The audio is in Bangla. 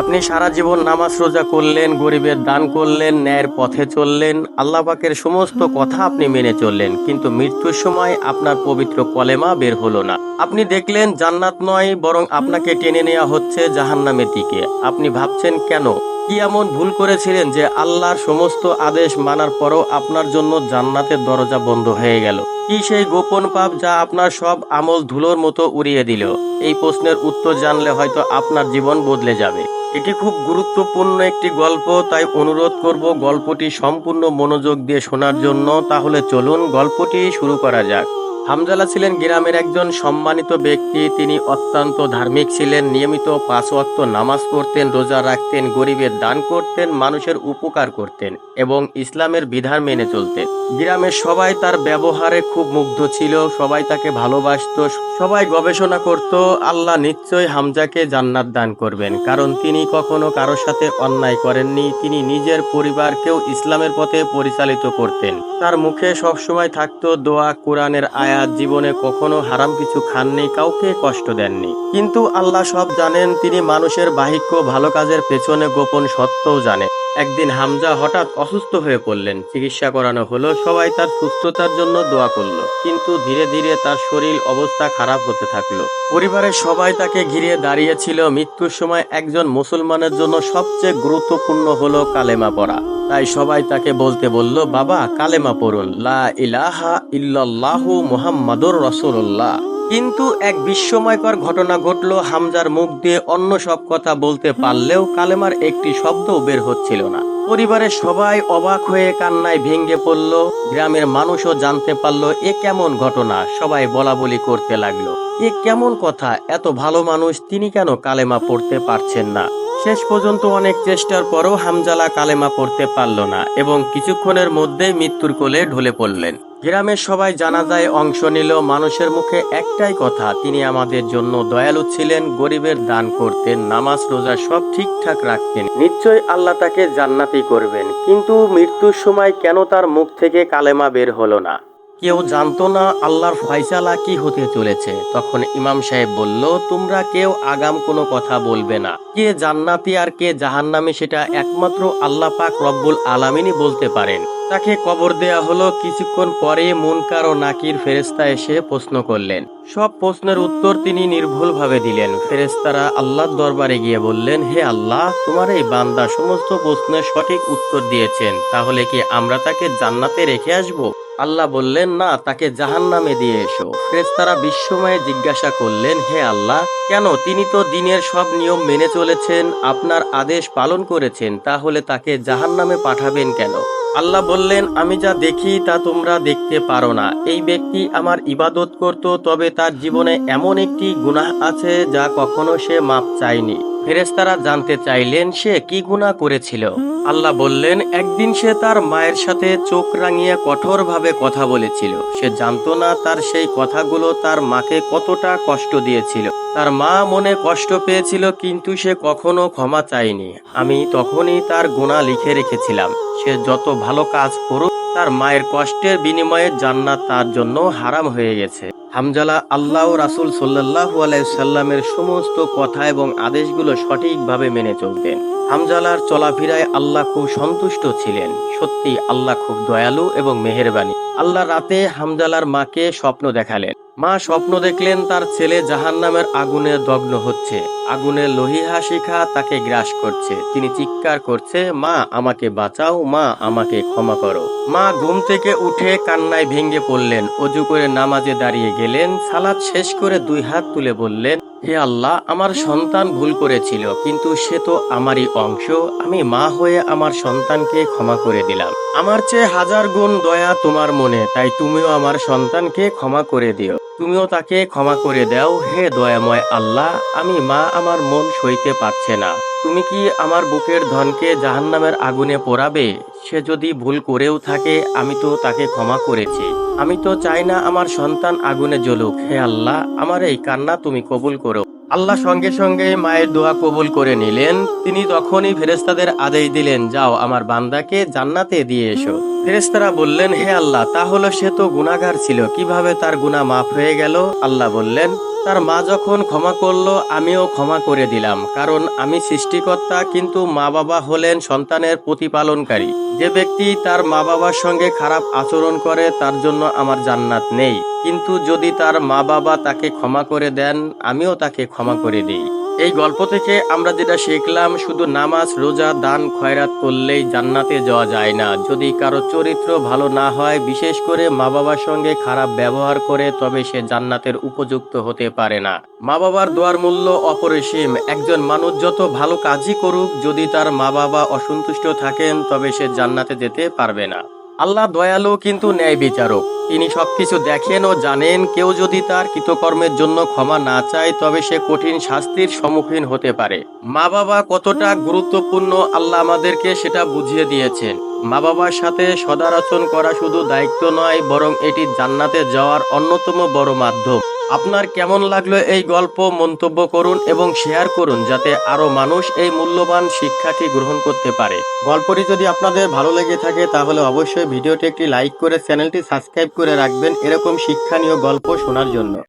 আপনি সারা জীবন নামাজ রোজা করলেন, গরিবের দান করলেন, ন্যায়ের পথে চললেন, আল্লাহ পাকের সমস্ত কথা আপনি মেনে চললেন, কিন্তু মৃত্যুর সময় আপনার পবিত্র কলেমা বের হলো না। আপনি দেখলেন জান্নাত নয়, বরং আপনাকে টেনে নেওয়া হচ্ছে জাহান্নামের দিকে। আপনি ভাবছেন কেন? কি এমন ভুল করেছিলেন যে আল্লাহর সমস্ত আদেশ মানার পরও আপনার জন্য জান্নাতের দরজা বন্ধ হয়ে গেল? কি সেই গোপন পাপ যা আপনার সব আমল ধুলোর মতো উড়িয়ে দিল? এই প্রশ্নের উত্তর জানলে হয়তো আপনার জীবন বদলে যাবে। এটি খুব গুরুত্বপূর্ণ একটি গল্প, তাই অনুরোধ করব গল্পটি সম্পূর্ণ মনোযোগ দিয়ে শোনার জন্য। তাহলে চলুন গল্পটি শুরু করা যাক। হামজালা ছিলেন গ্রামের একজন সম্মানিত ব্যক্তি। তিনি অত্যন্ত ধার্মিক ছিলেন, নিয়মিত পাঁচ ওয়াক্ত নামাজ পড়তেন, রোজা রাখতেন, গরিবের দান করতেন, মানুষের উপকার করতেন এবং ইসলামের বিধান মেনে চলতেন। গ্রামের সবাই তার ব্যবহারে খুব মুগ্ধ ছিল, সবাই তাকে ভালোবাসতো, সবাই গবেষণা করত, আল্লাহ নিশ্চয়ই হামজাকে জান্নাত দান করবেন। কারণ তিনি কখনো কারোর সাথে অন্যায় করেননি, তিনি নিজের পরিবারকেও ইসলামের পথে পরিচালিত করতেন। তার মুখে সবসময় থাকতো দোয়া, কোরআনের আয়াত জীবনে কখনো হারাম কিছু খাননি, কাউকে কষ্ট দেননি। কিন্তু আল্লাহ সব জানেন, তিনি মানুষের বাহিক্য, ভালো কাজের পেছনে গোপন সত্যও জানেন। একদিন হামজা হঠাৎ অসুস্থ হয়ে পড়লেন। চিকিৎসা করানো হলো, সবাই তার সুস্থতার জন্য দোয়া করল। কিন্তু ধীরে ধীরে তার শরীর অবস্থা খারাপ হতে থাকল। পরিবারের সবাই তাকে ঘিরে দাঁড়িয়েছিল। মৃত্যুর সময় একজন মুসলমানের জন্য সবচেয়ে গুরুত্বপূর্ণ হলো কালেমা পড়া। তাই সবাই তাকে বলতে বলল, বাবা, কালেমা পড়ুন। মুহাম্মাদুর কিন্তু এক বিস্ময়কর ঘটনা ঘটলো। হামজার মুখ দিয়ে অন্য সব কথা বলতে পারলেও কালেমার একটি শব্দও বের হচ্ছিল না। পরিবারের সবাই অবাক হয়ে কান্নায় ভেঙে পড়ল। গ্রামের মানুষও জানতে পারল, এ কেমন ঘটনা? সবাই বলা বলি করতে লাগল। এ কেমন কথা? এত ভালো মানুষ, তিনি কেন কালেমা পড়তে পারছেন না? শেষ পর্যন্ত অনেক চেষ্টার পরও হামজালা কালেমা পড়তে পারল না এবং কিছুক্ষণের মধ্যেই মৃত্যুর কোলে ঢলে পড়লেন। গ্রামের সবাই জানাজায় অংশ নিল, মানুষের মুখে একটাই কথা, তিনি আমাদের জন্য দয়ালু ছিলেন, গরিবের দান করতেন, নামাজ, রোজা সব ঠিকঠাক রাখতেন। নিশ্চয় আল্লাহ তাকে জান্নাতি করবেন, কিন্তু মৃত্যুর সময় কেন তার মুখ থেকে কালেমা বের হলো না? কেউ জানতো না আল্লাহর ফয়সালা কি হতে চলেছে। তখন ইমাম সাহেব বলল, তোমরা কেউ আগাম কোনো কথা বলবে না। কে জান্নাতি আর কে জাহান্নামী সেটা একমাত্র আল্লাহ পাক রব্বুল আলামিনই বলতে পারেন। তাকে কবর দেয়া হলো। কিছুক্ষণ পরে মুনকার ও নাকির ফেরেস্তা এসে প্রশ্ন করলেন। সব প্রশ্নের উত্তর তিনি নির্ভুলভাবে দিলেন। ফেরেস্তারা আল্লাহর দরবারে গিয়ে বললেন, হে আল্লাহ, তোমার এই বান্দা সমস্ত প্রশ্নের সঠিক উত্তর দিয়েছেন। তাহলে কি আমরা তাকে জান্নাতে রেখে আসব? আল্লাহ বললেন, না, তাকে জাহান নামে দিয়ে এসো। ফেরেস্তারা বিশ্বময়ে জিজ্ঞাসা করলেন, হে আল্লাহ, কেন? তিনি তো দিনের সব নিয়ম মেনে চলেছেন, আপনার আদেশ পালন করেছেন, তাহলে তাকে জাহান নামে পাঠাবেন কেন? আল্লাহ বললেন, আমি যা দেখি, তা তোমরা দেখতে পারো না। এই ব্যক্তি আমার ইবাদত করত, তবে তার জীবনে এমন একটি গুনাহ আছে, যা কখনো সে মাপ চায়নি। ফেরেস্তারা জানতে চাইলেন, সে কি গুনাহ করেছিল? আল্লাহ বললেন, একদিন সে তার মায়ের সাথে চোখ রাঙিয়ে কঠোরভাবে কথা বলেছিল। সে জানতো না তার সেই কথাগুলো তার মাকে কতটা কষ্ট দিয়েছিল। তার মা মনে কষ্ট পেয়েছিল, কিন্তু সে কখনো ক্ষমা চায়নি। আমি তখনই তার গুণা লিখে রেখেছিলাম। সে যত ভালো কাজ করুক, তার মায়ের কষ্টের বিনিময়ে জান্নাত তার জন্য হারাম হয়ে গেছে। হামজালা আল্লাহ রাসুল সাল্লাহু আলাইসাল্লামের সমস্ত কথা এবং আদেশগুলো সঠিকভাবে মেনে চলতেন। হামজালার চলাফেরায় আল্লাহ খুব সন্তুষ্ট ছিলেন। সত্যি আল্লাহ খুব দয়ালু এবং মেহেরবানি। আল্লাহ রাতে হামজালার মাকে স্বপ্ন দেখালেন। মা স্বপ্ন দেখলেন তার ছেলে জাহান্নামের আগুনে দগ্ন হচ্ছে। আগুনে লোহিহা শিখা তাকে গ্রাস করছে। তিনি চিৎকার করছে, মা, আমাকে বাঁচাও, মা, আমাকে ক্ষমা করো। মা ঘুম থেকে উঠে কান্নায় ভেঙে পড়লেন। অজু করে নামাজে দাঁড়িয়ে গেলেন। সালাদ শেষ করে দুই হাত তুলে বললেন, হে আল্লাহ, আমার সন্তান ভুল করেছিল, কিন্তু সে তো আমারই অংশ। আমি মা হয়ে আমার সন্তানকে ক্ষমা করে দিলাম। আমার চেয়ে হাজার গুণ দয়া তোমার মনে, তাই তুমিও আমার সন্তানকে ক্ষমা করে দিও। তুমিও তাকে ক্ষমা করে দাও। হে দয়াময় আল্লাহ, আমি মা আমার মন সইতে পারছে না। তুমি কি আমার বুকের ধনকে জাহান্নামের আগুনে পোড়াবে? সে যদি ভুল করেও থাকে, আমি তো তাকে ক্ষমা করেছি। আমি তো চাই না আমার সন্তান আগুনে জ্বলুক। হে আল্লাহ, আমার এই কান্না তুমি কবুল করো। আল্লাহ সঙ্গে সঙ্গে মায়ের দোয়া কবুল করে নিলেন। তিনি তখনই ফেরেস্তাদের আদেশ দিলেন, যাও আমার বান্দাকে জান্নাতে দিয়ে এসো। ফেরেশতারা বললেন, হে আল্লাহ, তাহলে সে তো গুনাহগার ছিল, কীভাবে তার গুনাহ মাফ হয়ে গেল? আল্লাহ বললেন, তার মা যখন ক্ষমা করল, আমিও ক্ষমা করে দিলাম, কারণ আমি সৃষ্টিকর্তা, কিন্তু মা বাবা হলেন সন্তানের প্রতিপালনকারী। যে ব্যক্তি তার মা বাবার সঙ্গে খারাপ আচরণ করে, তার জন্য আমার জান্নাত নেই। কিন্তু যদি তার মা বাবা তাকে ক্ষমা করে দেন, আমিও তাকে ক্ষমা করে দিই। এই গল্প থেকে আমরা যেটা শিখলাম, শুধু নামাজ, রোজা, দান, খয়রাত করলেই জান্নাতে যাওয়া যায় না। যদি কারও চরিত্র ভালো না হয়, বিশেষ করে মা বাবার সঙ্গে খারাপ ব্যবহার করে, তবে সে জান্নাতের উপযুক্ত হতে পারে না। মা বাবার দোয়ার মূল্য অপরিসীম। একজন মানুষ যত ভালো কাজই করুক, যদি তার মা বাবা অসন্তুষ্ট থাকেন, তবে সে জান্নাতে যেতে পারবে না। আল্লাহ দয়ালু কিন্তু ন্যায় বিচারক তিনি সবকিছু দেখেন ও জানেন, কেউ যদি তার কৃতকর্মের জন্য ক্ষমা না চায়, তবে সে কঠিন শাস্তির সম্মুখীন হতে পারে। মা বাবা কতটা গুরুত্বপূর্ণ আল্লাহ আমাদেরকে সেটা বুঝিয়ে দিয়েছেন। মা বাবার সাথে সদারচন করা শুধু দায়িত্ব নয়, বরং এটি জান্নাতে যাওয়ার অন্যতম বড় মাধ্যম। আপনার কেমন লাগল এই গল্প? মন্তব্য করুন এবং শেয়ার করুন যাতে আরও মানুষ এই মূল্যবান শিক্ষাটি গ্রহণ করতে পারে। গল্পটি যদি আপনাদের ভালো লেগে থাকে তাহলে অবশ্যই ভিডিওটি একটি লাইক করে চ্যানেলটি সাবস্ক্রাইব করে রাখবেন এরকম শিক্ষণীয় গল্প শোনার জন্য।